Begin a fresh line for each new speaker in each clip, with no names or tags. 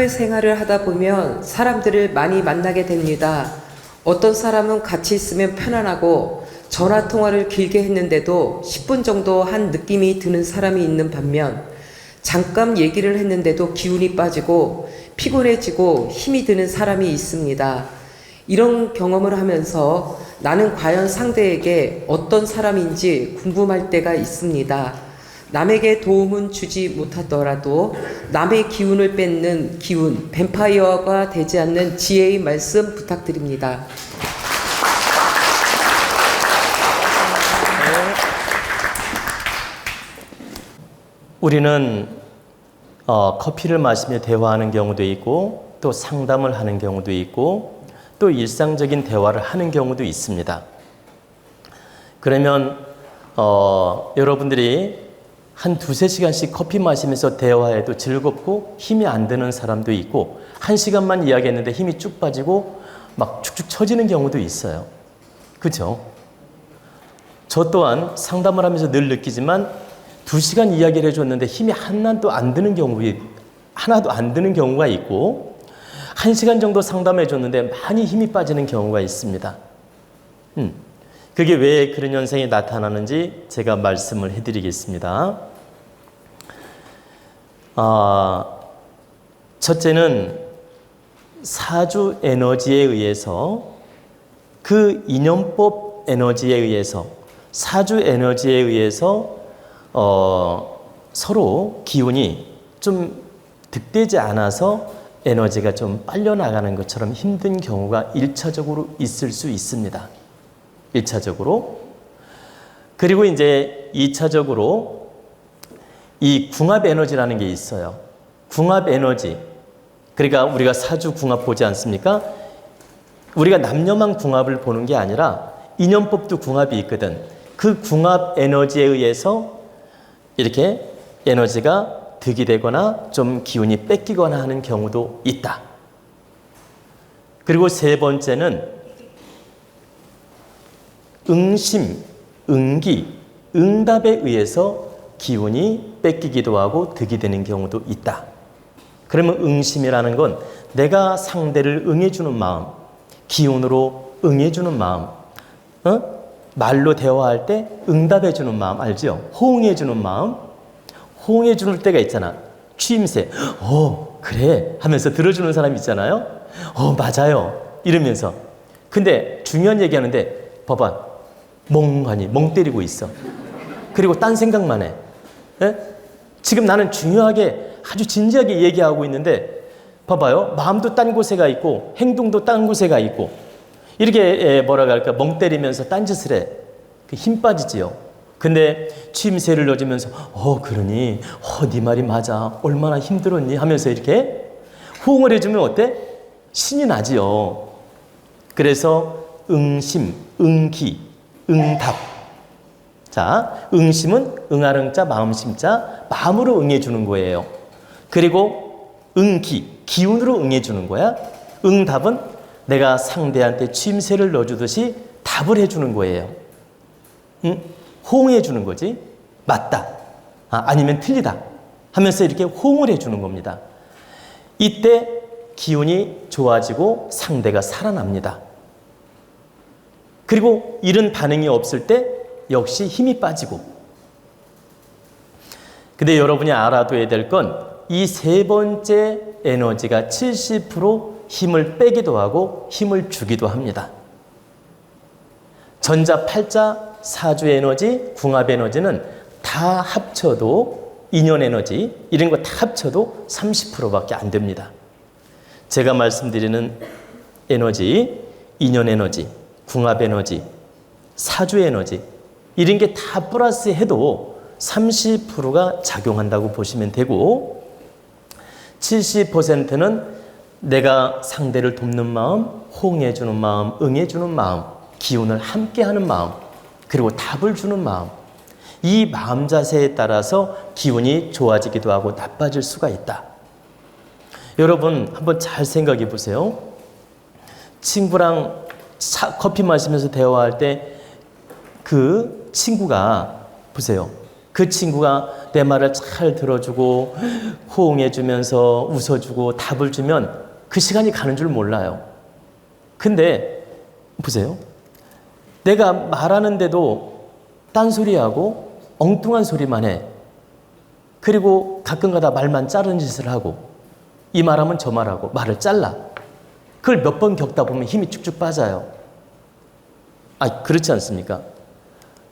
사회생활을 하다 보면 사람들을 많이 만나게 됩니다. 어떤 사람은 같이 있으면 편안하고 전화 통화를 길게 했는데도 10분 정도 한 느낌이 드는 사람이 있는 반면 잠깐 얘기를 했는데도 기운이 빠지고 피곤해지고 힘이 드는 사람이 있습니다. 이런 경험을 하면서 나는 과연 상대에게 어떤 사람인지 궁금할 때가 있습니다. 남에게 도움은 주지 못하더라도 남의 기운을 뺏는 기운, 뱀파이어가 되지 않는 지혜의 말씀 부탁드립니다.
우리는 어, 커피를 마시며 대화하는 경우도 있고 또 상담을 하는 경우도 있고 또 일상적인 대화를 하는 경우도 있습니다. 그러면 어, 여러분들이 한 두세 시간씩 커피 마시면서 대화해도 즐겁고 힘이 안 드는 사람도 있고 한 시간만 이야기했는데 힘이 쭉 빠지고 막 축축 처지는 경우도 있어요. 그죠? 저 또한 상담을 하면서 늘 느끼지만 두 시간 이야기를 해줬는데 힘이 하나도 안 드는 경우, 하나도 안 드는 경우가 있고, 한 시간 정도 상담해 줬는데 많이 힘이 빠지는 경우가 있습니다. 음, 그게 왜 그런 현상이 나타나는지 제가 말씀을 해드리겠습니다. 아, 첫째는 사주 에너지에 의해서 그 인연법 에너지에 의해서 사주 에너지에 의해서 어, 서로 기운이 좀 득되지 않아서 에너지가 좀 빨려 나가는 것처럼 힘든 경우가 일차적으로 있을 수 있습니다. 일차적으로 그리고 이제 이차적으로 이 궁합 에너지라는 게 있어요. 궁합 에너지. 그러니까 우리가 사주 궁합 보지 않습니까? 우리가 남녀만 궁합을 보는 게 아니라 인연법도 궁합이 있거든. 그 궁합 에너지에 의해서 이렇게 에너지가 득이 되거나 좀 기운이 뺏기거나 하는 경우도 있다. 그리고 세 번째는 응심, 응기, 응답에 의해서 기운이 뺏기기도 하고 득이 되는 경우도 있다. 그러면 응심이라는 건 내가 상대를 응해주는 마음, 기운으로 응해주는 마음, 어? 말로 대화할 때 응답해주는 마음 알죠? 호응해주는 마음, 호응해주는 때가 있잖아. 취임새, 어 그래 하면서 들어주는 사람 있잖아요. 어 맞아요 이러면서. 근데 중요한 얘기 하는데 봐봐 멍하니 멍 때리고 있어. 그리고 딴 생각만 해. 예? 지금 나는 중요하게 아주 진지하게 얘기하고 있는데 봐봐요 마음도 딴 곳에 가 있고 행동도 딴 곳에 가 있고 이렇게 에, 뭐라 할까 멍 때리면서 딴짓을 해. 그힘 빠지지요. 근데 취임새를 넣어주면서 어 그러니 어네 말이 맞아 얼마나 힘들었니 하면서 이렇게 호응을 해주면 어때? 신이 나지요. 그래서 응심, 응기, 응답. 자, 응심은 응아릉자, 마음심자, 마음으로 응해 주는 거예요. 그리고 응기, 기운으로 응해 주는 거야. 응답은 내가 상대한테 취임새를 넣어주듯이 답을 해주는 거예요. 응? 호응해 주는 거지. 맞다. 아, 니면 틀리다. 하면서 이렇게 호응을 해주는 겁니다. 이때 기운이 좋아지고 상대가 살아납니다. 그리고 이런 반응이 없을 때 역시 힘이 빠지고. 근데 여러분이 알아둬야 될 건 이 세 번째 에너지가 70% 힘을 빼기도 하고 힘을 주기도 합니다. 전자 팔자 사주 에너지, 궁합 에너지는 다 합쳐도 인연 에너지 이런 거 다 합쳐도 30%밖에 안 됩니다. 제가 말씀드리는 에너지, 인연 에너지, 궁합 에너지, 사주 에너지 이런 게 다 플러스 해도 30%가 작용한다고 보시면 되고 70%는 내가 상대를 돕는 마음, 호응해 주는 마음, 응해 주는 마음, 기운을 함께 하는 마음, 그리고 답을 주는 마음. 이 마음 자세에 따라서 기운이 좋아지기도 하고 나빠질 수가 있다. 여러분, 한번 잘 생각해 보세요. 친구랑 차, 커피 마시면서 대화할 때 그 친구가 보세요. 그그 친구가 내 말을 잘 들어주고 호응해주면서 웃어주고 답을 주면 그 시간이 가는 줄 몰라요. 근데 보세요. 내가 말하는데도 딴소리하고 엉뚱한 소리만 해. 그리고 가끔가다 말만 자르는 짓을 하고 이 말하면 저 말하고 말을 잘라. 그걸 몇 번 겪다 보면 힘이 쭉쭉 빠져요. 아, 그렇지 않습니까?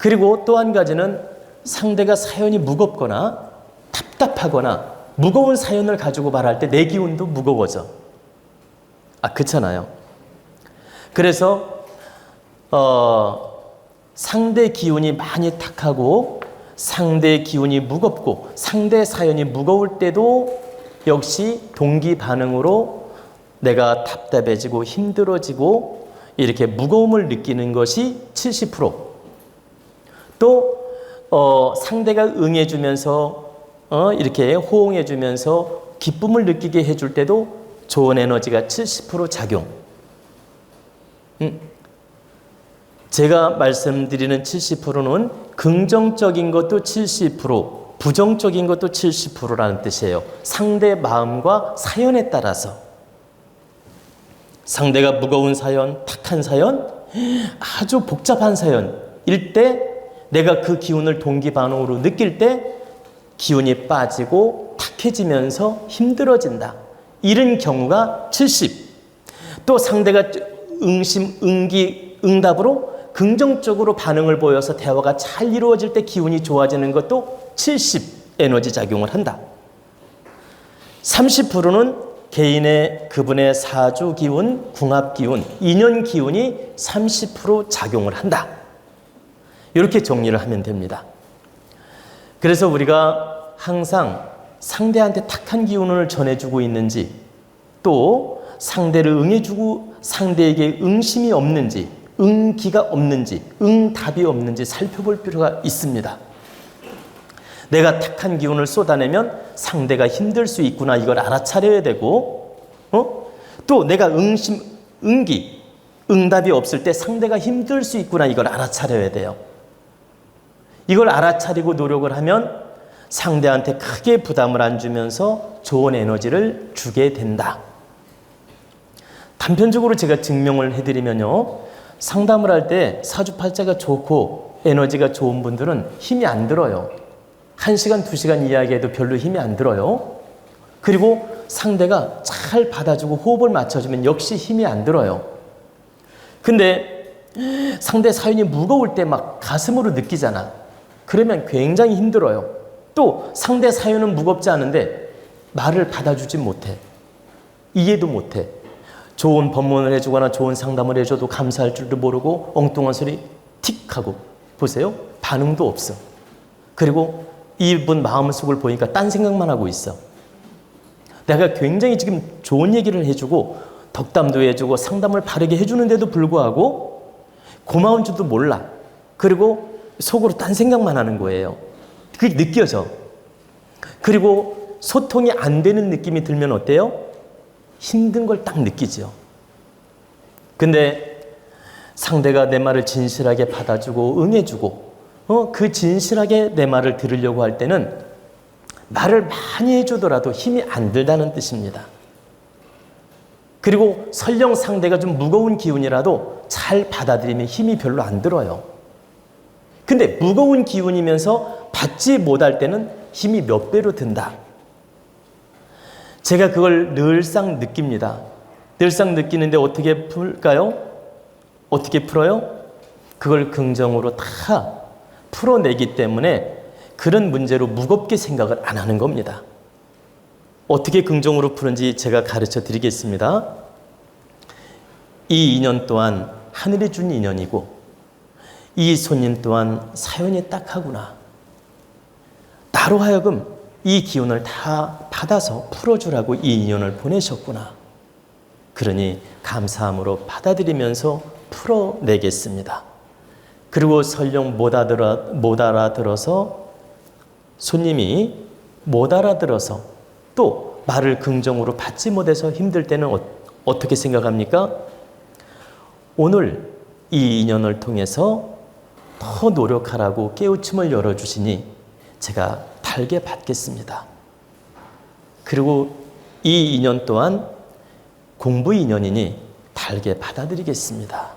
그리고 또 한 가지는 상대가 사연이 무겁거나 답답하거나 무거운 사연을 가지고 말할 때 내 기운도 무거워져. 아, 그렇잖아요. 그래서 어, 상대 기운이 많이 탁하고 상대 기운이 무겁고 상대 사연이 무거울 때도 역시 동기 반응으로 내가 답답해지고 힘들어지고 이렇게 무거움을 느끼는 것이 70%. 또 어, 상대가 응해주면서 어, 이렇게 호응해주면서 기쁨을 느끼게 해줄 때도 좋은 에너지가 70% 작용. 음. 제가 말씀드리는 70%는 긍정적인 것도 70%, 부정적인 것도 70%라는 뜻이에요. 상대 마음과 사연에 따라서. 상대가 무거운 사연, 탁한 사연, 아주 복잡한 사연 일 때 내가 그 기운을 동기 반응으로 느낄 때 기운이 빠지고 탁해지면서 힘들어진다. 이런 경우가 70. 또 상대가 응심, 응기, 응답으로 긍정적으로 반응을 보여서 대화가 잘 이루어질 때 기운이 좋아지는 것도 70 에너지 작용을 한다. 30%는 개인의 그분의 사주 기운, 궁합 기운, 인연 기운이 30% 작용을 한다. 이렇게 정리를 하면 됩니다. 그래서 우리가 항상 상대한테 탁한 기운을 전해주고 있는지 또 상대를 응해주고 상대에게 응심이 없는지 응기가 없는지 응답이 없는지 살펴볼 필요가 있습니다. 내가 탁한 기운을 쏟아내면 상대가 힘들 수 있구나 이걸 알아차려야 되고 어? 또 내가 응심 응기 응답이 없을 때 상대가 힘들 수 있구나 이걸 알아차려야 돼요. 이걸 알아차리고 노력을 하면 상대한테 크게 부담을 안 주면서 좋은 에너지를 주게 된다. 단편적으로 제가 증명을 해드리면요. 상담을 할 때 사주팔자가 좋고 에너지가 좋은 분들은 힘이 안 들어요. 한 시간, 두 시간 이야기해도 별로 힘이 안 들어요. 그리고 상대가 잘 받아주고 호흡을 맞춰주면 역시 힘이 안 들어요. 근데 상대 사연이 무거울 때 막 가슴으로 느끼잖아. 그러면 굉장히 힘들어요. 또 상대 사연은 무겁지 않은데 말을 받아주지 못해. 이해도 못해. 좋은 법문을 해주거나 좋은 상담을 해줘도 감사할 줄도 모르고 엉뚱한 소리 틱 하고 보세요. 반응도 없어. 그리고 이분 마음속을 보니까 딴 생각만 하고 있어. 내가 굉장히 지금 좋은 얘기를 해주고 덕담도 해주고 상담을 바르게 해주는데도 불구하고 고마운 줄도 몰라. 그리고 속으로 딴 생각만 하는 거예요. 그게 느껴져. 그리고 소통이 안 되는 느낌이 들면 어때요? 힘든 걸 딱 느끼죠. 근데 상대가 내 말을 진실하게 받아주고 응해주고 어, 그 진실하게 내 말을 들으려고 할 때는 말을 많이 해주더라도 힘이 안 들다는 뜻입니다. 그리고 설령 상대가 좀 무거운 기운이라도 잘 받아들이면 힘이 별로 안 들어요. 근데 무거운 기운이면서 받지 못할 때는 힘이 몇 배로 든다. 제가 그걸 늘상 느낍니다. 늘상 느끼는데 어떻게 풀까요? 어떻게 풀어요? 그걸 긍정으로 다 풀어내기 때문에 그런 문제로 무겁게 생각을 안 하는 겁니다. 어떻게 긍정으로 푸는지 제가 가르쳐 드리겠습니다. 이 인연 또한 하늘이 준 인연이고 이 손님 또한 사연이 딱하구나. 나로 하여금 이 기운을 다 받아서 풀어주라고 이 인연을 보내셨구나. 그러니 감사함으로 받아들이면서 풀어내겠습니다. 그리고 설령 못, 알아들어, 못 알아들어서 손님이 못 알아들어서 또 말을 긍정으로 받지 못해서 힘들 때는 어, 어떻게 생각합니까? 오늘 이 인연을 통해서 더 노력하라고 깨우침을 열어주시니 제가 달게 받겠습니다. 그리고 이 인연 또한 공부 인연이니 달게 받아들이겠습니다.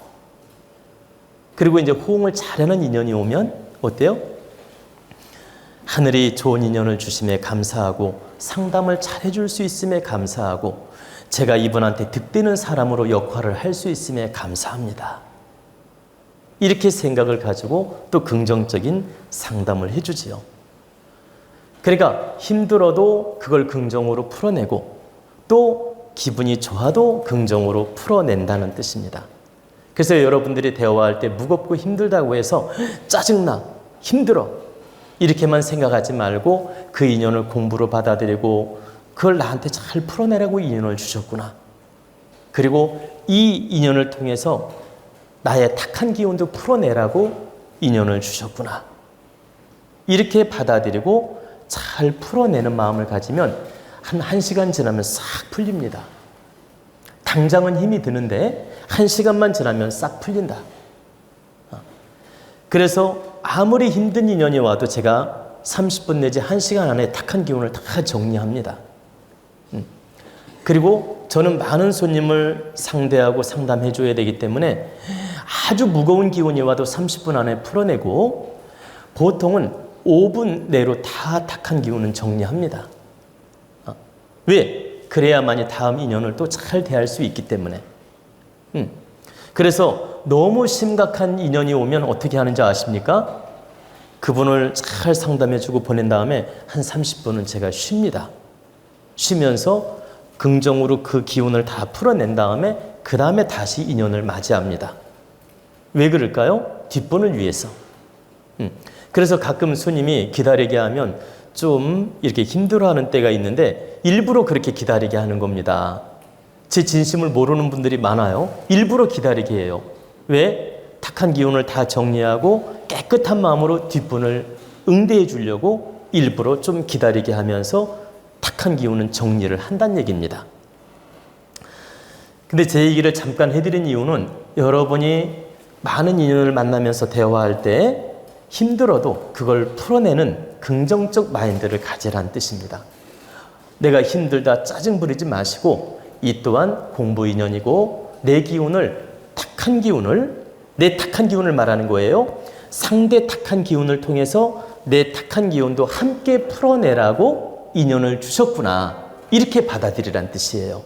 그리고 이제 호응을 잘하는 인연이 오면 어때요? 하늘이 좋은 인연을 주심에 감사하고 상담을 잘 해줄 수 있음에 감사하고 제가 이분한테 득되는 사람으로 역할을 할 수 있음에 감사합니다. 이렇게 생각을 가지고 또 긍정적인 상담을 해주지요. 그러니까 힘들어도 그걸 긍정으로 풀어내고 또 기분이 좋아도 긍정으로 풀어낸다는 뜻입니다. 그래서 여러분들이 대화할 때 무겁고 힘들다고 해서 짜증나, 힘들어 이렇게만 생각하지 말고 그 인연을 공부로 받아들이고 그걸 나한테 잘 풀어내라고 인연을 주셨구나. 그리고 이 인연을 통해서 나의 탁한 기운도 풀어내라고 인연을 주셨구나. 이렇게 받아들이고 잘 풀어내는 마음을 가지면 한 1시간 지나면 싹 풀립니다. 당장은 힘이 드는데 1시간만 지나면 싹 풀린다. 어. 그래서 아무리 힘든 인연이 와도 제가 30분 내지 1시간 안에 탁한 기운을 다 정리합니다. 음. 그리고 저는 많은 손님을 상대하고 상담해 줘야 되기 때문에 아주 무거운 기운이 와도 30분 안에 풀어내고 보통은 5분 내로 다 탁한 기운은 정리합니다. 어. 왜? 그래야만이 다음 인연을 또 잘 대할 수 있기 때문에. 음. 그래서 너무 심각한 인연이 오면 어떻게 하는지 아십니까? 그분을 잘 상담해주고 보낸 다음에 한 30분은 제가 쉽니다. 쉬면서 긍정으로 그 기운을 다 풀어낸 다음에 그 다음에 다시 인연을 맞이합니다. 왜 그럴까요? 뒷분을 위해서. 음. 그래서 가끔 손님이 기다리게 하면 좀 이렇게 힘들어하는 때가 있는데 일부러 그렇게 기다리게 하는 겁니다. 제 진심을 모르는 분들이 많아요. 일부러 기다리게 해요. 왜? 탁한 기운을 다 정리하고 깨끗한 마음으로 뒷분을 응대해 주려고 일부러 좀 기다리게 하면서 탁한 기운은 정리를 한다는 얘기입니다. 근데 제 얘기를 잠깐 해드린 이유는 여러분이 많은 인연을 만나면서 대화할 때 힘들어도 그걸 풀어내는 긍정적 마인드를 가지라는 뜻입니다. 내가 힘들다 짜증 부리지 마시고 이 또한 공부 인연이고 내 기운을 탁한 기운을 내 탁한 기운을 말하는 거예요. 상대 탁한 기운을 통해서 내 탁한 기운도 함께 풀어내라고 인연을 주셨구나. 이렇게 받아들이란 뜻이에요.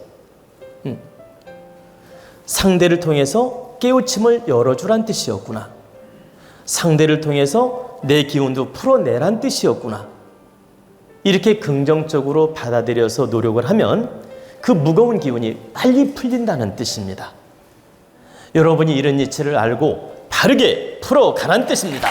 음. 상대를 통해서 깨우침을 열어주란 뜻이었구나. 상대를 통해서 내 기운도 풀어내란 뜻이었구나. 이렇게 긍정적으로 받아들여서 노력을 하면 그 무거운 기운이 빨리 풀린다는 뜻입니다. 여러분이 이런 이치를 알고 바르게 풀어가란 뜻입니다.